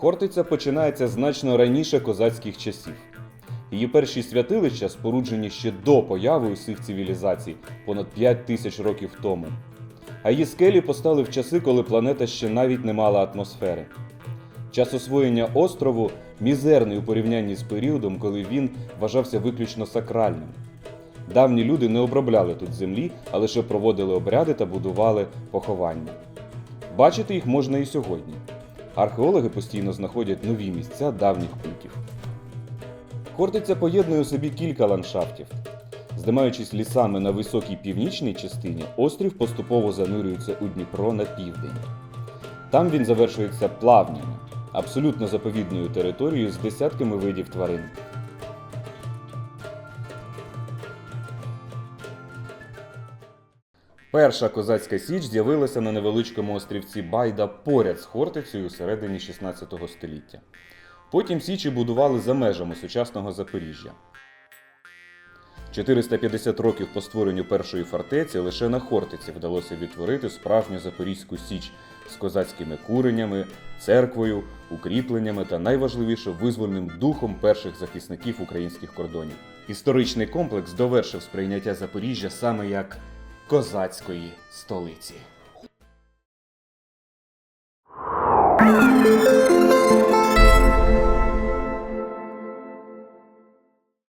Хортиця починається значно раніше козацьких часів. Її перші святилища споруджені ще до появи усіх цивілізацій понад 5 тисяч років тому. А її скелі постали в часи, коли планета ще навіть не мала атмосфери. Час освоєння острову мізерний у порівнянні з періодом, коли він вважався виключно сакральним. Давні люди не обробляли тут землі, а лише проводили обряди та будували поховання. Бачити їх можна і сьогодні. Археологи постійно знаходять нові місця давніх культів. Хортиця поєднує у собі кілька ландшафтів. Здимаючись лісами на високій північній частині, острів поступово занурюється у Дніпро на південь. Там він завершується плавнями, абсолютно заповідною територією з десятками видів тварин. Перша козацька січ з'явилася на невеличкому острівці Байда поряд з Хортицею у середині 16 століття. Потім січі будували за межами сучасного Запоріжжя. 450 років по створенню першої фортеці лише на Хортиці вдалося відтворити справжню Запорізьку Січ з козацькими куреннями, церквою, укріпленнями та найважливіше визвольним духом перших захисників українських кордонів. Історичний комплекс довершив сприйняття Запоріжжя саме як козацької столиці.